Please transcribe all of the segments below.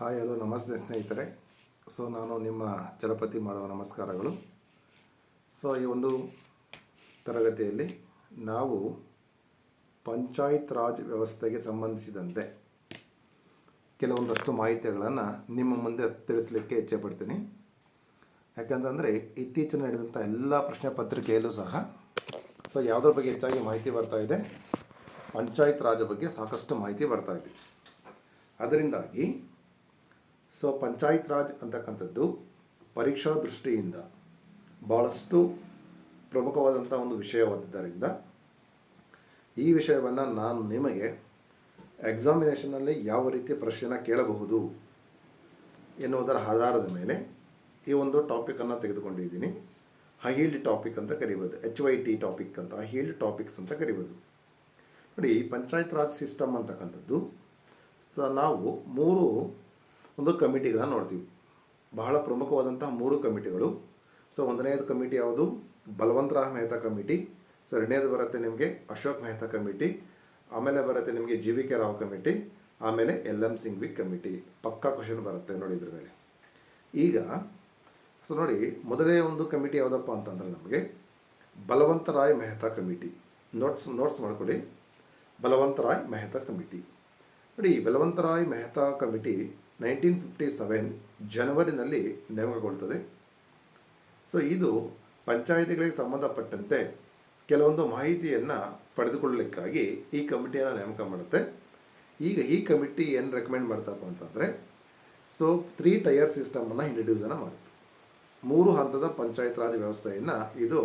Hi, hello, ನಮಸ್ತೆ ಸ್ನೇಹಿತರೆ. So, ನಾನು ನಿಮ್ಮ ಚಲಪತಿ ಮಾಡುವ ನಮಸ್ಕಾರಗಳು. ಸೊ, ಈ ಒಂದು ತರಗತಿಯಲ್ಲಿ ನಾವು ಪಂಚಾಯತ್ ರಾಜ್ ವ್ಯವಸ್ಥೆಗೆ ಸಂಬಂಧಿಸಿದಂತೆ ಕೆಲವೊಂದಷ್ಟು ಮಾಹಿತಿಗಳನ್ನು ನಿಮ್ಮ ಮುಂದೆ ತಿಳಿಸಲಿಕ್ಕೆ ಇಚ್ಛೆ ಪಡ್ತೀನಿ. ಯಾಕಂತಂದರೆ, ಇತ್ತೀಚಿನ ನಡೆದಂಥ ಎಲ್ಲ ಪ್ರಶ್ನೆ ಪತ್ರಿಕೆಯಲ್ಲೂ ಸಹ, ಸೊ, ಯಾವುದ್ರ ಬಗ್ಗೆ ಹೆಚ್ಚಾಗಿ ಮಾಹಿತಿ ಬರ್ತಾ ಇದೆ ಪಂಚಾಯತ್ ರಾಜ್ ಬಗ್ಗೆ ಸಾಕಷ್ಟು ಮಾಹಿತಿ ಬರ್ತಾ ಇದೆ. ಅದರಿಂದಾಗಿ ಸೊ ಪಂಚಾಯತ್ ರಾಜ್ ಅಂತಕ್ಕಂಥದ್ದು ಪರೀಕ್ಷಾ ದೃಷ್ಟಿಯಿಂದ ಭಾಳಷ್ಟು ಪ್ರಮುಖವಾದಂಥ ಒಂದು ವಿಷಯವಾದದ್ದರಿಂದ ಈ ವಿಷಯವನ್ನು ನಾನು ನಿಮಗೆ ಎಕ್ಸಾಮಿನೇಷನಲ್ಲಿ ಯಾವ ರೀತಿ ಪ್ರಶ್ನೆ ಕೇಳಬಹುದು ಎನ್ನುವುದರ ಆಧಾರದ ಮೇಲೆ ಈ ಒಂದು ಟಾಪಿಕನ್ನು ತೆಗೆದುಕೊಂಡಿದ್ದೀನಿ. ಹೈಲ್ಡ್ ಟಾಪಿಕ್ ಅಂತ ಕರಿಬೋದು ಎಚ್ ವೈ ಟಿ ಟಾಪಿಕ್ ಅಂತ ಹೈಲ್ಡ್ ಟಾಪಿಕ್ಸ್ ಅಂತ ಕರಿಬೋದು. ನೋಡಿ ಪಂಚಾಯತ್ ರಾಜ್ ಸಿಸ್ಟಮ್ ಅಂತಕ್ಕಂಥದ್ದು, ಸೊ ನಾವು ಮೂರು ಒಂದು ಕಮಿಟಿಗಳನ್ನು ನೋಡ್ತೀವಿ. ಬಹಳ ಪ್ರಮುಖವಾದಂತಹ ಮೂರು ಕಮಿಟಿಗಳು. ಸೊ ಒಂದನೇದು ಕಮಿಟಿ ಯಾವುದು? ಬಲವಂತರಾವ್ ಮೆಹ್ತಾ ಕಮಿಟಿ. ಸೊ ಎರಡನೇದು ಬರುತ್ತೆ ನಿಮಗೆ ಅಶೋಕ್ ಮೆಹ್ತಾ ಕಮಿಟಿ. ಆಮೇಲೆ ಬರುತ್ತೆ ನಿಮಗೆ G V K Rao committee. ಆಮೇಲೆ ಎಲ್ ಎಂ ಸಿಂಘ್ವಿ ಕಮಿಟಿ. ಪಕ್ಕಾ ಕ್ವಶನ್ ಬರುತ್ತೆ ನೋಡಿ ಇದ್ರ ಮೇಲೆ. ಈಗ ಸೊ ನೋಡಿ, ಮೊದಲೇ ಒಂದು ಕಮಿಟಿ ಯಾವುದಪ್ಪ ಅಂತಂದ್ರೆ ನಮಗೆ Balwantrai Mehta committee. Notes notes ಮಾಡಿಕೊಡಿ. ಬಲವಂತ ರಾಯ್ ಮೆಹ್ತಾ ಕಮಿಟಿ. ನೋಡಿ Balwantrai Mehta committee nineteen fifty seven ಜನವರಿನಲ್ಲಿ ನೇಮಕಗೊಳ್ಳುತ್ತದೆ ಸೊ ಇದು ಪಂಚಾಯಿತಿಗಳಿಗೆ ಸಂಬಂಧಪಟ್ಟಂತೆ ಕೆಲವೊಂದು ಮಾಹಿತಿಯನ್ನು ಪಡೆದುಕೊಳ್ಳಲಿಕ್ಕಾಗಿ ಈ ಕಮಿಟಿಯನ್ನು ನೇಮಕ ಮಾಡುತ್ತೆ. ಈಗ ಈ ಕಮಿಟಿ ಏನು ರೆಕಮೆಂಡ್ ಮಾಡ್ತಪ್ಪ ಅಂತಂದರೆ ಸೊ ತ್ರೀ ಟೈರ್ ಸಿಸ್ಟಮನ್ನು ಇಂಟ್ರಡ್ಯೂಸನ್ನು ಮಾಡುತ್ತೆ. ಮೂರು ಹಂತದ ಪಂಚಾಯತ್ ರಾಜ್ ವ್ಯವಸ್ಥೆಯನ್ನು ಇದು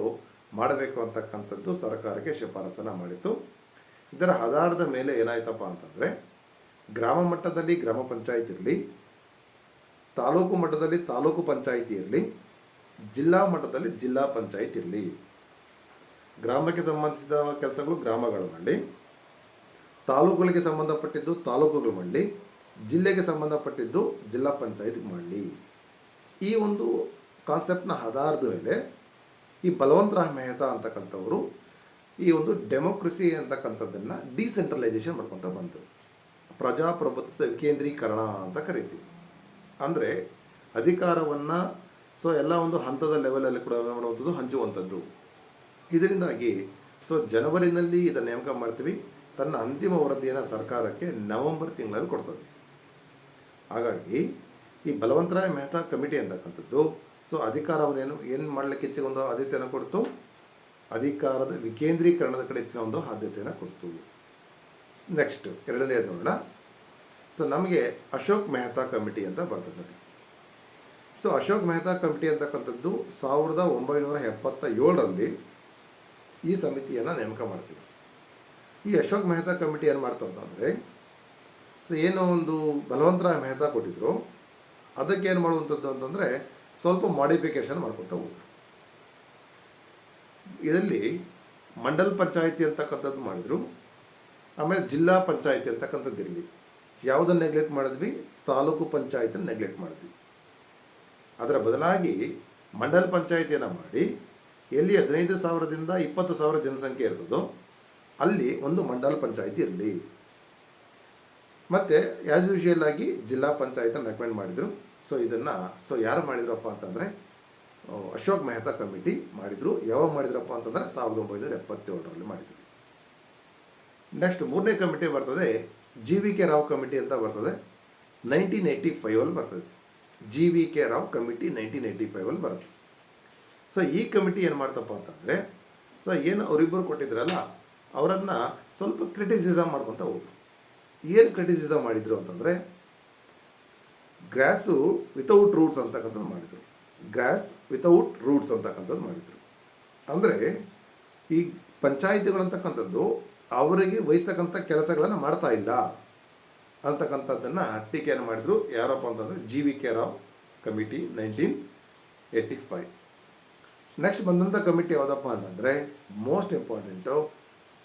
ಮಾಡಬೇಕು ಅಂತಕ್ಕಂಥದ್ದು ಸರ್ಕಾರಕ್ಕೆ ಶಿಫಾರಸನ್ನು ಮಾಡಿತ್ತು. ಇದರ ಆಧಾರದ ಮೇಲೆ ಏನಾಯ್ತಪ್ಪ ಅಂತಂದರೆ ಗ್ರಾಮ ಮಟ್ಟದಲ್ಲಿ, ಗ್ರಾಮ ಪಂಚಾಯತ್ ಇರಲಿ ತಾಲೂಕು ಮಟ್ಟದಲ್ಲಿ, ತಾಲೂಕು ಪಂಚಾಯಿತಿ ಇರಲಿ ಜಿಲ್ಲಾ ಮಟ್ಟದಲ್ಲಿ ಜಿಲ್ಲಾ ಪಂಚಾಯತ್ ಇರಲಿ ಗ್ರಾಮಕ್ಕೆ ಸಂಬಂಧಿಸಿದ ಕೆಲಸಗಳು ಗ್ರಾಮಗಳು ಮಾಡಲಿ. ತಾಲೂಕುಗಳಿಗೆ ಸಂಬಂಧಪಟ್ಟಿದ್ದು ತಾಲೂಕುಗಳು ಮಾಡಲಿ. ಜಿಲ್ಲೆಗೆ ಸಂಬಂಧಪಟ್ಟಿದ್ದು ಜಿಲ್ಲಾ ಪಂಚಾಯತ್ ಮಾಡಲಿ. ಈ ಒಂದು ಕಾನ್ಸೆಪ್ಟ್ನ ಆಧಾರದ ಮೇಲೆ ಈ ಬಲವಂತರಾವ್ ಮೆಹ್ತಾ ಅಂತಕ್ಕಂಥವರು ಈ ಒಂದು ಡೆಮೋಕ್ರಸಿ ಅಂತಕ್ಕಂಥದ್ದನ್ನು ಡಿಸೆಂಟ್ರಲೈಸೇಷನ್ ಮಾಡ್ಕೊತಾ ಬಂತು. ಪ್ರಜಾಪ್ರಭುತ್ವದ ವಿಕೇಂದ್ರೀಕರಣ ಅಂತ ಕರಿತೀವಿ. ಅಂದರೆ ಅಧಿಕಾರವನ್ನು ಸೊ ಎಲ್ಲ ಒಂದು ಹಂತದ ಲೆವೆಲಲ್ಲಿ ಕೂಡ ಮಾಡುವಂಥದ್ದು ಹಂಚುವಂಥದ್ದು. ಇದರಿಂದಾಗಿ ಸೊ ಜನವರಿನಲ್ಲಿ ಇದನ್ನು ನೇಮಕ ಮಾಡ್ತೀವಿ. ತನ್ನ ಅಂತಿಮ ವರದಿಯನ್ನು ಸರ್ಕಾರಕ್ಕೆ ನವೆಂಬರ್ ತಿಂಗಳಲ್ಲಿ ಕೊಡ್ತದೆ. ಹಾಗಾಗಿ, ಈ ಬಲವಂತರಾಯ ಮೆಹ್ತಾ ಕಮಿಟಿ ಅಂತಕ್ಕಂಥದ್ದು ಸೊ ಅಧಿಕಾರವನ್ನೇನು ಏನು ಮಾಡಲಿಕ್ಕೆ ಹೆಚ್ಚಿಗೆ ಒಂದು ಆದ್ಯತೆಯನ್ನು ಕೊಡ್ತು? ಅಧಿಕಾರದ ವಿಕೇಂದ್ರೀಕರಣದ ಕಡೆ ಹೆಚ್ಚಿನ ಒಂದು ಆದ್ಯತೆಯನ್ನು ಕೊಡ್ತು. ನೆಕ್ಸ್ಟ್ ಎರಡನೇದು ನೋಡೋಣ. ಸೊ ನಮಗೆ ಅಶೋಕ್ ಮೆಹ್ತಾ ಕಮಿಟಿ ಅಂತ ಬರ್ತದೆ ಸೊ ಅಶೋಕ್ ಮೆಹ್ತಾ ಕಮಿಟಿ ಅಂತಕ್ಕಂಥದ್ದು ಸಾವಿರದ ಒಂಬೈನೂರ ಎಪ್ಪತ್ತ ಏಳರಲ್ಲಿ ಈ ಸಮಿತಿಯನ್ನು ನೇಮಕ ಮಾಡ್ತೀವಿ. ಈ ಅಶೋಕ್ ಮೆಹ್ತಾ ಕಮಿಟಿ ಏನು ಮಾಡ್ತಾ ಅಂತಂದರೆ ಸೊ ಏನೋ ಒಂದು ಬಲವಂತರಾಯ್ ಮೆಹ್ತಾ ಕೊಟ್ಟಿದ್ರು. ಅದಕ್ಕೆ ಏನು ಮಾಡುವಂಥದ್ದು ಅಂತಂದರೆ, ಸ್ವಲ್ಪ ಮಾಡಿಫಿಕೇಶನ್ ಮಾಡ್ಕೊತಾ ಹೋದ್ರು. ಇದರಲ್ಲಿ ಮಂಡಲ್ ಪಂಚಾಯಿತಿ ಅಂತಕ್ಕಂಥದ್ದು ಮಾಡಿದರು. ಆಮೇಲೆ ಜಿಲ್ಲಾ ಪಂಚಾಯಿತಿ ಅಂತಕ್ಕಂಥದ್ದು ಇರಲಿ. ಯಾವುದನ್ನು ನೆಗ್ಲೆಕ್ಟ್ ಮಾಡಿದ್ವಿ? ತಾಲೂಕು ಪಂಚಾಯತನ್ನು ನೆಗ್ಲೆಕ್ಟ್ ಮಾಡಿದ್ವಿ. ಅದರ ಬದಲಾಗಿ ಮಂಡಲ್ ಪಂಚಾಯತಿಯನ್ನು ಮಾಡಿ ಎಲ್ಲಿ ಹದಿನೈದು ಸಾವಿರದಿಂದ ಇಪ್ಪತ್ತು ಸಾವಿರ ಜನಸಂಖ್ಯೆ ಇರ್ತದೋ ಅಲ್ಲಿ ಒಂದು ಮಂಡಲ್ ಪಂಚಾಯಿತಿ ಇರಲಿ. ಮತ್ತು ಆ್ಯಸ್ ಯೂಶುವಲ್ ಆಗಿ ಜಿಲ್ಲಾ ಪಂಚಾಯತನ್ನು ರೆಕಮೆಂಡ್ ಮಾಡಿದರು. ಸೊ ಇದನ್ನು ಸೊ ಯಾರು ಮಾಡಿದ್ರಪ್ಪ ಅಂತಂದರೆ ಅಶೋಕ್ ಮೆಹ್ತಾ ಕಮಿಟಿ ಮಾಡಿದರು. ಯಾವಾಗ ಮಾಡಿದ್ರಪ್ಪ ಅಂತಂದರೆ, ಸಾವಿರದ ಒಂಬೈನೂರ ಎಪ್ಪತ್ತೇಳರಲ್ಲಿ ಮಾಡಿದರು. ನೆಕ್ಸ್ಟ್ ಮೂರನೇ ಕಮಿಟಿ ಬರ್ತದೆ G V K Rao committee ಅಂತ ಬರ್ತದೆ ನೈನ್ಟೀನ್ ಏಯ್ಟಿ ಫೈವಲ್ಲಿ ಬರ್ತದೆ. G V K Rao committee nineteen eighty ಫೈವಲ್ಲಿ ಬರುತ್ತೆ. ಸೊ ಈ ಕಮಿಟಿ ಏನು ಮಾಡ್ತಪ್ಪ ಅಂತಂದರೆ ಸೊ ಏನು ಅವರಿಬ್ಬರು ಕೊಟ್ಟಿದ್ರಲ್ಲ, ಅವರನ್ನು ಸ್ವಲ್ಪ ಕ್ರಿಟಿಸಿಸಮ್ ಮಾಡ್ಕೊತ ಹೋದರು. ಏನು ಕ್ರಿಟಿಸಿಸಮ್ ಮಾಡಿದರು ಅಂತಂದರೆ ಗ್ರಾಸು ವಿತೌಟ್ ರೂಟ್ಸ್ ಅಂತಕ್ಕಂಥದ್ದು ಮಾಡಿದರು. ಗ್ರಾಸ್ ವಿತೌಟ್ ರೂಟ್ಸ್ ಅಂತಕ್ಕಂಥದ್ದು ಮಾಡಿದರು. ಅಂದರೆ, ಈ ಪಂಚಾಯಿತಿಗಳಂತಕ್ಕಂಥದ್ದು ಅವರಿಗೆ ವಹಿಸ್ತಕ್ಕಂಥ ಕೆಲಸಗಳನ್ನು ಮಾಡ್ತಾ ಇಲ್ಲ ಅಂತಕ್ಕಂಥದ್ದನ್ನು ಟೀಕೆಯನ್ನು ಮಾಡಿದರು. ಯಾರಪ್ಪ ಅಂತಂದರೆ G V K Rao committee nineteen eighty five. Next ಬಂದಂಥ ಕಮಿಟಿ ಯಾವುದಪ್ಪ ಅಂತಂದರೆ ಮೋಸ್ಟ್ ಇಂಪಾರ್ಟೆಂಟು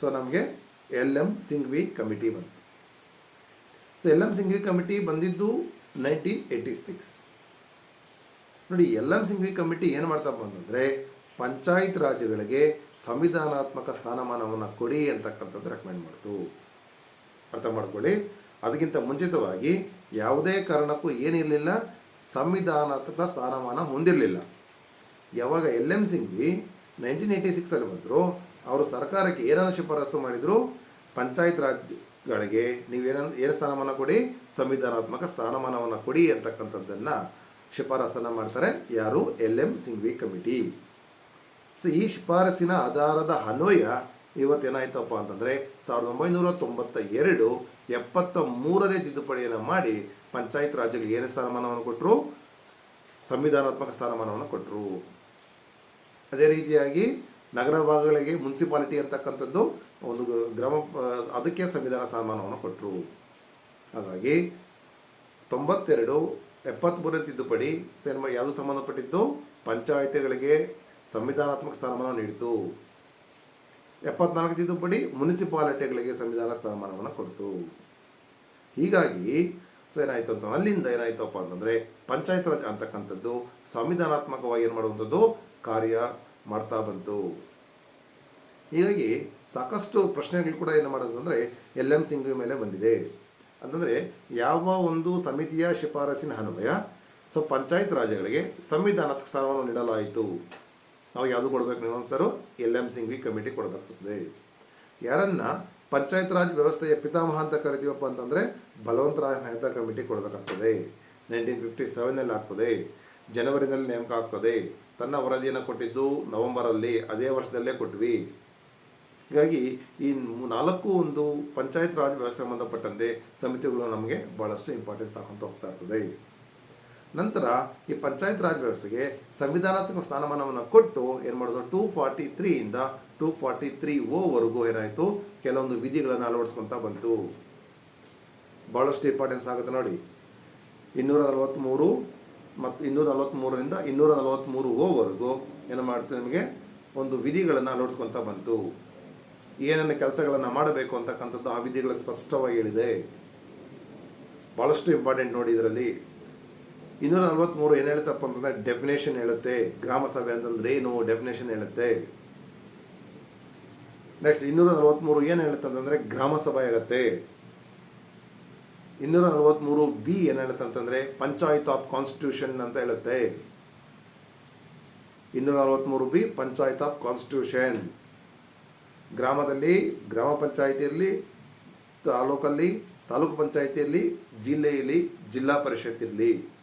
ಸೊ ನಮಗೆ ಎಲ್ ಎಂ ಸಿಂಘ್ವಿ ಕಮಿಟಿ ಬಂತು. So L M Singhvi committee ಬಂದಿದ್ದು ನೈನ್ಟೀನ್ ಏಯ್ಟಿ ಸಿಕ್ಸ್. ನೋಡಿ, ಎಲ್ ಎಂ ಸಿಂಘ್ವಿ ಕಮಿಟಿ ಏನು ಮಾಡ್ತಪ್ಪ ಅಂತಂದರೆ ಪಂಚಾಯತ್ ರಾಜ್ಯಗಳಿಗೆ ಸಂವಿಧಾನಾತ್ಮಕ ಸ್ಥಾನಮಾನವನ್ನು ಕೊಡಿ ಅಂತಕ್ಕಂಥದ್ದು ರೆಕಮೆಂಡ್ ಮಾಡ್ತು. ಅರ್ಥ ಮಾಡ್ಕೊಳ್ಳಿ. ಅದಕ್ಕಿಂತ ಮುಂಚಿತವಾಗಿ ಯಾವುದೇ ಕಾರಣಕ್ಕೂ ಏನಿರಲಿಲ್ಲ, ಸಂವಿಧಾನಾತ್ಮಕ ಸ್ಥಾನಮಾನ ಹೊಂದಿರಲಿಲ್ಲ. ಯಾವಾಗ L M Singhvi nineteen eighty ಸಿಕ್ಸಲ್ಲಿ ಬಂದರು, ಅವರು ಸರ್ಕಾರಕ್ಕೆ ಏನನ್ನು ಶಿಫಾರಸು ಮಾಡಿದರು, ಪಂಚಾಯತ್ ರಾಜ್ಗಳಿಗೆ ನೀವೇನ ಏನು ಸ್ಥಾನಮಾನ ಕೊಡಿ, ಸಂವಿಧಾನಾತ್ಮಕ ಸ್ಥಾನಮಾನವನ್ನು ಕೊಡಿ ಅಂತಕ್ಕಂಥದ್ದನ್ನು ಶಿಫಾರಸನ್ನು ಮಾಡ್ತಾರೆ ಯಾರು L M Singhvi committee. So ಈ ಶಿಫಾರಸಿನ ಆಧಾರದ ಅನ್ವಯ ಇವತ್ತೇನಾಯ್ತಪ್ಪ ಅಂತಂದರೆ ಸಾವಿರದ ಒಂಬೈನೂರ ತೊಂಬತ್ತ ಎರಡು ಎಪ್ಪತ್ತ ಮೂರನೇ ತಿದ್ದುಪಡಿಯನ್ನು ಮಾಡಿ ಪಂಚಾಯತ್ ರಾಜ್ಯಗಳಿಗೆ ಏನೇ ಸ್ಥಾನಮಾನವನ್ನು ಕೊಟ್ಟರು ಸಂವಿಧಾನಾತ್ಮಕ ಸ್ಥಾನಮಾನವನ್ನು ಕೊಟ್ಟರು ಅದೇ ರೀತಿಯಾಗಿ ನಗರ ಭಾಗಗಳಿಗೆ ಮುನ್ಸಿಪಾಲಿಟಿ ಅಂತಕ್ಕಂಥದ್ದು ಒಂದು ಗ್ರಾಮ, ಅದಕ್ಕೆ ಸಂವಿಧಾನ ಸ್ಥಾನಮಾನವನ್ನು ಕೊಟ್ಟರು ಹಾಗಾಗಿ ತೊಂಬತ್ತೆರಡು ಎಪ್ಪತ್ತ್ಮೂರನೇ ತಿದ್ದುಪಡಿ, ಸೇರ್ಮ ಯಾವುದು ಸಂಬಂಧಪಟ್ಟಿದ್ದು? ಪಂಚಾಯತಿಗಳಿಗೆ ಸಂವಿಧಾನಾತ್ಮಕ ಸ್ಥಾನಮಾನ ನೀಡಿತು. ಎಪ್ಪತ್ನಾಲ್ಕು ತಿದ್ದುಪಡಿ ಮುನಿಸಿಪಾಲಿಟಿಗಳಿಗೆ ಸಂವಿಧಾನ ಸ್ಥಾನಮಾನವನ್ನು ಕೊಡ್ತು. ಹೀಗಾಗಿ ಸೊ ಏನಾಯ್ತು ಅಂತ ಅಲ್ಲಿಂದ ಏನಾಯ್ತಪ್ಪ ಅಂತಂದರೆ, ಪಂಚಾಯತ್ ರಾಜ್ ಅಂತಕ್ಕಂಥದ್ದು ಸಂವಿಧಾನಾತ್ಮಕವಾಗಿ ಏನು ಮಾಡುವಂಥದ್ದು? ಕಾರ್ಯ ಮಾಡ್ತಾ ಬಂತು. ಹೀಗಾಗಿ ಸಾಕಷ್ಟು ಪ್ರಶ್ನೆಗಳು ಕೂಡ ಏನು ಮಾಡೋದು ಅಂದರೆ ಎಲ್ ಎಂ ಸಿಂಗ್ ಮೇಲೆ ಬಂದಿದೆ. ಅಂತಂದರೆ, ಯಾವ ಒಂದು ಸಮಿತಿಯ ಶಿಫಾರಸಿನ ಅನ್ವಯ? ಸೊ ಪಂಚಾಯತ್ ರಾಜ್ಯಗಳಿಗೆ ಸಂವಿಧಾನಾತ್ಮಕ ಸ್ಥಾನವನ್ನು ನೀಡಲಾಯಿತು. ನಾವು ಯಾವುದು ಕೊಡಬೇಕು ನೀವು sir L M Singhvi committee ಕೊಡಬೇಕಾಗ್ತದೆ. ಯಾರನ್ನ ಪಂಚಾಯತ್ ರಾಜ್ ವ್ಯವಸ್ಥೆಯ ಪಿತಾಮಹ ಅಂತ ಕರಿತೀವಪ್ಪ ಅಂತಂದರೆ ಬಲವಂತರಾಯ ಮೆಹ್ತಾ ಕಮಿಟಿ ಕೊಡಬೇಕಾಗ್ತದೆ. ನೈನ್ಟೀನ್ ಫಿಫ್ಟಿ ಸೆವೆನಲ್ಲಿ ಆಗ್ತದೆ. ಜನವರಿನಲ್ಲಿ ನೇಮಕ ಆಗ್ತದೆ. ತನ್ನ ವರದಿಯನ್ನು ಕೊಟ್ಟಿದ್ದು ನವೆಂಬರಲ್ಲಿ ಅದೇ ವರ್ಷದಲ್ಲೇ ಕೊಟ್ವಿ. ಹೀಗಾಗಿ ಈ ನಾಲ್ಕು ಒಂದು ಪಂಚಾಯತ್ ರಾಜ್ ವ್ಯವಸ್ಥೆ ಸಂಬಂಧಪಟ್ಟಂತೆ ಸಮಿತಿಗಳು ನಮಗೆ ಭಾಳಷ್ಟು ಇಂಪಾರ್ಟೆನ್ಸ್ ಹಾಕೊಂತ ಹೋಗ್ತಾ ಇರ್ತದೆ. ನಂತರ ಈ ಪಂಚಾಯತ್ ರಾಜ್ ವ್ಯವಸ್ಥೆಗೆ ಸಂವಿಧಾನಾತ್ಮಕ ಸ್ಥಾನಮಾನವನ್ನು ಕೊಟ್ಟು ಏನು ಮಾಡೋದು? ಟೂ ಫಾರ್ಟಿ ತ್ರೀಯಿಂದ ಟೂ ಫಾರ್ಟಿ ತ್ರೀ ಓವರೆಗೂ ಏನಾಯಿತು? ಕೆಲವೊಂದು ವಿಧಿಗಳನ್ನು ಅಳವಡಿಸ್ಕೊತಾ ಬಂತು. ಭಾಳಷ್ಟು ಇಂಪಾರ್ಟೆನ್ಸ್ ಆಗುತ್ತೆ ನೋಡಿ. ಇನ್ನೂರ ನಲವತ್ತ್ಮೂರು ಮತ್ತು ಇನ್ನೂರ ನಲವತ್ತ್ಮೂರರಿಂದ ಇನ್ನೂರ ನಲವತ್ತ್ಮೂರು ಓವರೆಗೂ ಏನು ಮಾಡ್ತು ನಿಮಗೆ? ಒಂದು ವಿಧಿಗಳನ್ನು ಅಳವಡಿಸ್ಕೊತಾ ಬಂತು. ಏನೇನು ಕೆಲಸಗಳನ್ನು ಮಾಡಬೇಕು ಅಂತಕ್ಕಂಥದ್ದು ಆ ವಿಧಿಗಳು ಸ್ಪಷ್ಟವಾಗಿ ಹೇಳಿದೆ. ಭಾಳಷ್ಟು ಇಂಪಾರ್ಟೆಂಟ್ ನೋಡಿ ಇದರಲ್ಲಿ. ಇನ್ನೂರ ನಲ್ವತ್ತ್ಮೂರು ಏನು ಹೇಳುತ್ತಪ್ಪ ಅಂತಂದರೆ ಡೆಫಿನೇಷನ್ ಹೇಳುತ್ತೆ. ಗ್ರಾಮ ಸಭೆ ಅಂತಂದ್ರೆ ಏನು? ಡೆಫಿನೇಷನ್ ಹೇಳುತ್ತೆ. ನೆಕ್ಸ್ಟ್ ಇನ್ನೂರ ನಲವತ್ತ್ಮೂರು ಏನು ಹೇಳುತ್ತೆ ಅಂತಂದರೆ ಗ್ರಾಮ ಸಭೆ ಹೇಳುತ್ತೆ. ಇನ್ನೂರ ನಲವತ್ತ್ಮೂರು ಬಿ ಏನು ಹೇಳುತ್ತೆ ಅಂತಂದರೆ, ಪಂಚಾಯತ್ ಆಫ್ ಕಾನ್ಸ್ಟಿಟ್ಯೂಷನ್ ಅಂತ ಹೇಳುತ್ತೆ. ಇನ್ನೂರ ನಲವತ್ತ್ಮೂರು ಬಿ ಪಂಚಾಯತ್ ಆಫ್ ಕಾನ್ಸ್ಟಿಟ್ಯೂಷನ್ ಗ್ರಾಮದಲ್ಲಿ, ಗ್ರಾಮ ಪಂಚಾಯಿತಿಯಲ್ಲಿ, ತಾಲೂಕಲ್ಲಿ, ತಾಲೂಕು ಪಂಚಾಯಿತಿಯಲ್ಲಿ, ಜಿಲ್ಲೆಯಲ್ಲಿ, ಜಿಲ್ಲಾ ಪರಿಷತ್ ಇರಲಿ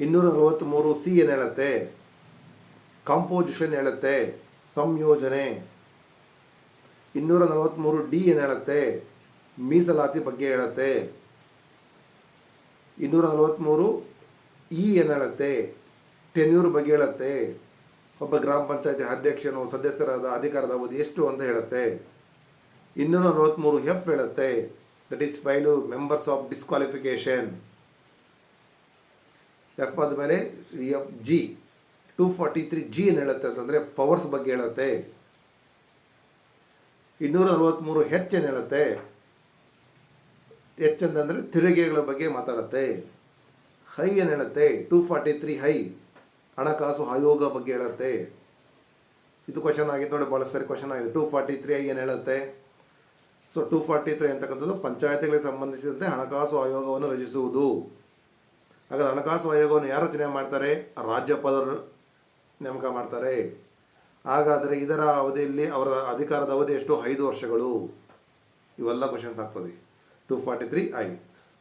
ಇನ್ನೂರ ನಲವತ್ತ್ಮೂರು ಸಿ ಏನು ಹೇಳುತ್ತೆ? ಕಾಂಪೋಸಿಷನ್ ಹೇಳುತ್ತೆ ಸಂಯೋಜನೆ. ಇನ್ನೂರ ನಲವತ್ತ್ಮೂರು ಡಿ ಏನು ಹೇಳುತ್ತೆ? ಮೀಸಲಾತಿ ಬಗ್ಗೆ ಹೇಳುತ್ತೆ. ಇನ್ನೂರ ನಲವತ್ತ್ಮೂರು ಇ ಏನು ಹೇಳುತ್ತೆ? ಟೆನ್ಯೂರ್ ಬಗ್ಗೆ ಹೇಳುತ್ತೆ. ಒಬ್ಬ ಗ್ರಾಮ ಪಂಚಾಯತಿ ಅಧ್ಯಕ್ಷನು ಸದಸ್ಯರಾದ ಅಧಿಕಾರದ ಅವಧಿ ಎಷ್ಟು ಅಂತ ಹೇಳುತ್ತೆ. ಇನ್ನೂರ ನಲವತ್ತ್ಮೂರು ಎಫ್ ಹೇಳುತ್ತೆ. That is file members of disqualification F ಆದಮೇಲೆ F G two forty three G ಏನು ಹೇಳುತ್ತೆ ಅಂತಂದರೆ ಪವರ್ಸ್ ಬಗ್ಗೆ ಹೇಳುತ್ತೆ. ಇನ್ನೂರ ನಲವತ್ತ್ಮೂರು ಹೆಚ್ ಏನು ಹೇಳುತ್ತೆ? ಹೆಚ್ ಅಂತಂದರೆ ತೆರಿಗೆಗಳ ಬಗ್ಗೆ ಮಾತಾಡುತ್ತೆ. ಹೈ ಏನು ಹೇಳುತ್ತೆ? ಟೂ ಫಾರ್ಟಿ ತ್ರೀ ಹೈ ಹಣಕಾಸು ಆಯೋಗ ಬಗ್ಗೆ ಹೇಳುತ್ತೆ. ಇದು ಕ್ವಶನ್ ಆಗಿತ್ತು ನೋಡಿ ಭಾಳ ಸರಿ ಕ್ವಶನ್ ಆಗಿದೆ. ಟೂ ಫಾರ್ಟಿ ತ್ರೀ ಏನು ಹೇಳುತ್ತೆ? ಸೊ ಟೂ ಫಾರ್ಟಿ ತ್ರೀ ಅಂತಕ್ಕಂಥದ್ದು ಪಂಚಾಯತಿಗಳಿಗೆ ಸಂಬಂಧಿಸಿದಂತೆ ಹಣಕಾಸು ಆಯೋಗವನ್ನು ರಚಿಸುವುದು. ಹಾಗಾದ್ರೆ ಹಣಕಾಸು ಆಯೋಗವನ್ನು ಯಾರು ರಚನೆ ಮಾಡ್ತಾರೆ? ರಾಜ್ಯಪಾಲರು ನೇಮಕ ಮಾಡ್ತಾರೆ. ಹಾಗಾದರೆ ಇದರ ಅವಧಿಯಲ್ಲಿ ಅವರ ಅಧಿಕಾರದ ಅವಧಿ ಎಷ್ಟು? ಐದು ವರ್ಷಗಳು. ಇವೆಲ್ಲ ಕ್ವಶನ್ಸ್ ಆಗ್ತದೆ. Two forty three I.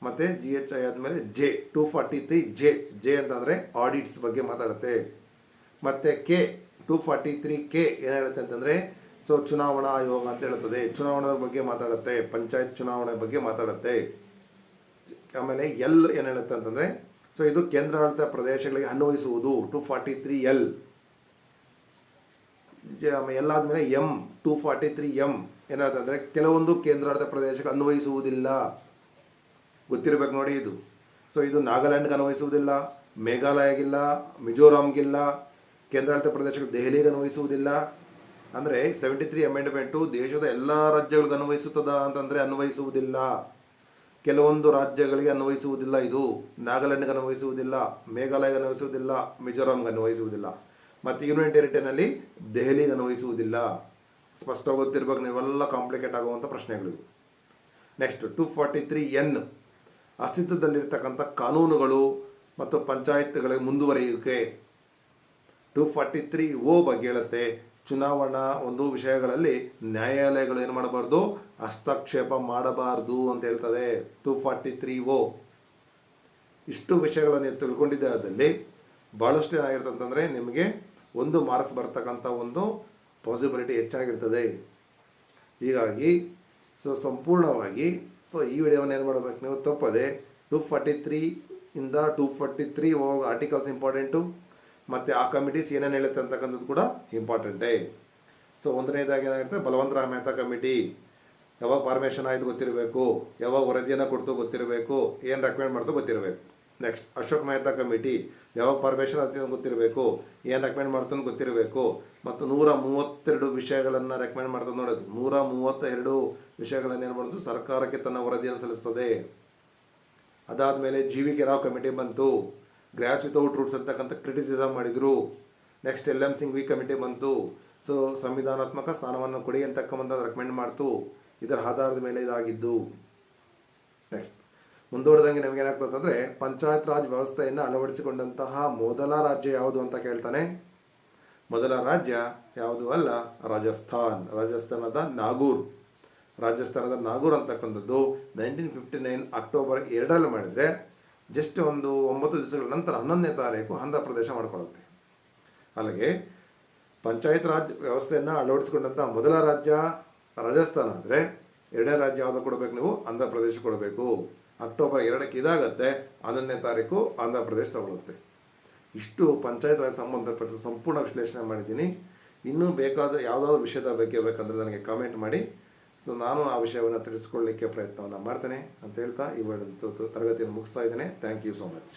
ಮತ್ತು ಜಿ ಎಚ್ ಐ ಆದಮೇಲೆ J two forty three J J ಅಂತಂದರೆ ಆಡಿಟ್ಸ್ ಬಗ್ಗೆ ಮಾತಾಡುತ್ತೆ. ಮತ್ತು K two forty three K ಏನು ಹೇಳುತ್ತೆ ಅಂತಂದರೆ ಸೊ ಚುನಾವಣಾ ಆಯೋಗ ಅಂತ ಹೇಳುತ್ತದೆ. ಚುನಾವಣೆ ಬಗ್ಗೆ ಮಾತಾಡುತ್ತೆ. ಪಂಚಾಯತ್ ಚುನಾವಣೆ ಬಗ್ಗೆ ಮಾತಾಡುತ್ತೆ. ಆಮೇಲೆ ಎಲ್ ಏನು ಹೇಳುತ್ತೆ ಅಂತಂದರೆ ಸೊ ಇದು ಕೇಂದ್ರಾಡಳಿತ ಪ್ರದೇಶಗಳಿಗೆ ಅನ್ವಯಿಸುವುದು two forty three L ಎಲ್ಲಾದ್ಮೇಲೆ M two forty three M ಏನಾಗುತ್ತೆ ಅಂದರೆ ಕೆಲವೊಂದು ಕೇಂದ್ರಾಡಳಿತ ಪ್ರದೇಶಕ್ಕೆ ಅನ್ವಯಿಸುವುದಿಲ್ಲ. ಗೊತ್ತಿರಬೇಕು ನೋಡಿ ಇದು. ಸೊ ಇದು ನಾಗಾಲ್ಯಾಂಡ್ಗೆ ಅನ್ವಯಿಸುವುದಿಲ್ಲ, ಮೇಘಾಲಯಗಿಲ್ಲ ಮಿಜೋರಾಮ್ಗಿಲ್ಲ ಕೇಂದ್ರಾಡಳಿತ ಪ್ರದೇಶಗಳು ದೆಹಲಿಗೆ ಅನ್ವಯಿಸುವುದಿಲ್ಲ. ಅಂದರೆ ಸೆವೆಂಟಿ ತ್ರೀ ಅಮೆಂಡ್ಮೆಂಟು ದೇಶದ ಎಲ್ಲ ರಾಜ್ಯಗಳಿಗೆ ಅನ್ವಯಿಸುತ್ತದ ಅಂತಂದರೆ ಅನ್ವಯಿಸುವುದಿಲ್ಲ. ಕೆಲವೊಂದು ರಾಜ್ಯಗಳಿಗೆ ಅನ್ವಯಿಸುವುದಿಲ್ಲ ಇದು. ನಾಗಾಲ್ಯಾಂಡ್ಗೆ ಅನ್ವಯಿಸುವುದಿಲ್ಲ. ಮೇಘಾಲಯಗೆ ಅನ್ವಯಿಸುವುದಿಲ್ಲ. ಮಿಜೋರಾಂಗೆ ಅನ್ವಯಿಸುವುದಿಲ್ಲ. ಮತ್ತು ಯೂನಿಯನ್ ಟೆರಿಟರಿನಲ್ಲಿ ದೆಹಲಿಗೆ ಅನ್ವಯಿಸುವುದಿಲ್ಲ. ಸ್ಪಷ್ಟ ಗೊತ್ತಿರ್ಬೇಕು, ನೀವೆಲ್ಲ ಕಾಂಪ್ಲಿಕೇಟ್ ಆಗುವಂಥ ಪ್ರಶ್ನೆಗಳು next two forty three N ಅಸ್ತಿತ್ವದಲ್ಲಿರ್ತಕ್ಕಂಥ ಕಾನೂನುಗಳು ಮತ್ತು ಪಂಚಾಯತ್ಗಳಿಗೆ ಮುಂದುವರಿಯುವಿಕೆ. ಟು ಫಾರ್ಟಿ ತ್ರೀ ಓ ಬಗ್ಗೆ ಹೇಳುತ್ತೆ. ಚುನಾವಣಾ ಒಂದು ವಿಷಯಗಳಲ್ಲಿ ನ್ಯಾಯಾಲಯಗಳು ಏನು ಮಾಡಬಾರ್ದು? ಹಸ್ತಕ್ಷೇಪ ಮಾಡಬಾರ್ದು ಅಂತ ಹೇಳ್ತದೆ. Two forty three O. ಇಷ್ಟು ವಿಷಯಗಳನ್ನು ನೀವು ತಿಳ್ಕೊಂಡಿದ್ದಾದಲ್ಲಿ ಭಾಳಷ್ಟು ಏನಾಗಿರ್ತದೆ ಅಂತಂದರೆ ನಿಮಗೆ ಒಂದು ಮಾರ್ಕ್ಸ್ ಬರ್ತಕ್ಕಂಥ ಒಂದು ಪಾಸಿಬಿಲಿಟಿ ಹೆಚ್ಚಾಗಿರ್ತದೆ. ಹೀಗಾಗಿ ಸೊ ಸಂಪೂರ್ಣವಾಗಿ ಸೊ ಈ ವಿಡಿಯೋವನ್ನು ಏನು ಮಾಡಬೇಕು ನೀವು ತಪ್ಪದೆ ಟು ಫಾರ್ಟಿ ತ್ರೀ ಇಂದ ಟೂ ಫಾರ್ಟಿ ತ್ರೀ ಹೋಗೋ ಆರ್ಟಿಕಲ್ಸ್ ಇಂಪಾರ್ಟೆಂಟು ಮತ್ತು ಆ ಕಮಿಟೀಸ್ ಏನೇನು ಹೇಳುತ್ತೆ ಅಂತಕ್ಕಂಥದ್ದು ಕೂಡ ಇಂಪಾರ್ಟೆಂಟೇ ಸೊ ಒಂದನೇದಾಗಿ ಏನಾಗಿರುತ್ತೆ ಬಲವಂತ ಮೆಹ್ತಾ ಕಮಿಟಿ ಯಾವಾಗ ಫಾರ್ಮೇಷನ್ ಆಯ್ತು ಗೊತ್ತಿರಬೇಕು? ಯಾವಾಗ ವರದಿಯನ್ನು ಕೊಡ್ತು ಗೊತ್ತಿರಬೇಕು? ಏನು ರೆಕಮೆಂಡ್ ಮಾಡ್ತು ಗೊತ್ತಿರಬೇಕು? ನೆಕ್ಸ್ಟ್ ಅಶೋಕ್ ಮೆಹ್ತಾ ಕಮಿಟಿ ಯಾವಾಗ ಫಾರ್ಮೇಷನ್ ಅಂತ ಗೊತ್ತಿರಬೇಕು? ಏನು ರೆಕಮೆಂಡ್ ಮಾಡ್ತು ಅಂತ ಗೊತ್ತಿರಬೇಕು? ಮತ್ತು ನೂರ ಮೂವತ್ತೆರಡು ವಿಷಯಗಳನ್ನು ರೆಕಮೆಂಡ್ ಮಾಡ್ತದೆ ನೋಡೋದು ನೂರ ಮೂವತ್ತೆರಡು ವಿಷಯಗಳನ್ನು ಏನು ಮಾಡೋದು ಸರ್ಕಾರಕ್ಕೆ ತನ್ನ ವರದಿಯನ್ನು ಸಲ್ಲಿಸ್ತದೆ. ಅದಾದಮೇಲೆ ಜೀವಿಗೆ ರಾವ್ ಕಮಿಟಿ ಬಂತು. ಗ್ರಾಸ್ ವಿತೌಟ್ ರೂಟ್ಸ್ ಅಂತಕ್ಕಂಥ ಕ್ರಿಟಿಸಿಸಮ್ ಮಾಡಿದರು. Next L M Singhvi committee ಬಂತು. ಸೊ ಸಂವಿಧಾನಾತ್ಮಕ ಸ್ಥಾನವನ್ನು ಕೊಡಿ ಅಂತಕ್ಕಂಥ ರೆಕಮೆಂಡ್ ಮಾಡ್ತು. ಇದರ ಆಧಾರದ ಮೇಲೆ ಇದಾಗಿದ್ದು. ನೆಕ್ಸ್ಟ್ ಮುಂದುವರೆದಂಗೆ ನಮಗೆ ಏನಾಗ್ತದೆ ಅಂತಂದರೆ ಪಂಚಾಯತ್ ರಾಜ್ ವ್ಯವಸ್ಥೆಯನ್ನು ಅಳವಡಿಸಿಕೊಂಡಂತಹ ಮೊದಲ ರಾಜ್ಯ ಯಾವುದು ಅಂತ ಕೇಳ್ತಾನೆ. ಮೊದಲ ರಾಜ್ಯ ಯಾವುದು ಅಲ್ಲ? ರಾಜಸ್ಥಾನ್. ರಾಜಸ್ಥಾನದ ನಾಗೂರ್. ರಾಜಸ್ಥಾನದ ನಾಗೂರ್ ಅಂತಕ್ಕಂಥದ್ದು ನೈನ್ಟೀನ್ ಫಿಫ್ಟಿ ನೈನ್ ಅಕ್ಟೋಬರ್ ಎರಡರಲ್ಲಿ ಮಾಡಿದರೆ ಜಸ್ಟ್ ಒಂದು ಒಂಬತ್ತು ದಿವಸಗಳ ನಂತರ ಹನ್ನೊಂದನೇ ತಾರೀಕು ಆಂಧ್ರ ಪ್ರದೇಶ ಮಾಡಿಕೊಳ್ಳುತ್ತೆ. ಅಲ್ಲಿಗೆ ಪಂಚಾಯತ್ ರಾಜ್ ವ್ಯವಸ್ಥೆಯನ್ನು ಅಳವಡಿಸಿಕೊಂಡಂಥ ಮೊದಲ ರಾಜ್ಯ ರಾಜಸ್ಥಾನ ಆದರೆ ಎರಡನೇ ರಾಜ್ಯ ಯಾವುದು ಕೊಡಬೇಕು ನೀವು? ಆಂಧ್ರ ಪ್ರದೇಶ ಕೊಡಬೇಕು. ಅಕ್ಟೋಬರ್ ಎರಡಕ್ಕೆ ಇದಾಗತ್ತೆ, ಹನ್ನೊಂದನೇ ತಾರೀಕು ಆಂಧ್ರ ಪ್ರದೇಶ ತಗೊಳ್ಳುತ್ತೆ ಇಷ್ಟು ಪಂಚಾಯತ್ ರಾಜ್ ಸಂಬಂಧಪಟ್ಟ ಸಂಪೂರ್ಣ ವಿಶ್ಲೇಷಣೆ ಮಾಡಿದ್ದೀನಿ. ಇನ್ನೂ ಬೇಕಾದ ಯಾವುದಾದ್ರು ವಿಷಯದ ಬಗ್ಗೆ ಬೇಕಂದರೆ ನನಗೆ ಕಾಮೆಂಟ್ ಮಾಡಿ. ಸೊ ನಾನು ಆ ವಿಷಯವನ್ನು ತಿಳಿಸ್ಕೊಳ್ಳಿಕ್ಕೆ ಪ್ರಯತ್ನವನ್ನು ಮಾಡ್ತೇನೆ ಅಂತ ಹೇಳ್ತಾ ಒಂದು ತರಗತಿಯನ್ನು ಮುಗಿಸ್ತಾ ಇದ್ದೇನೆ. Thank you so much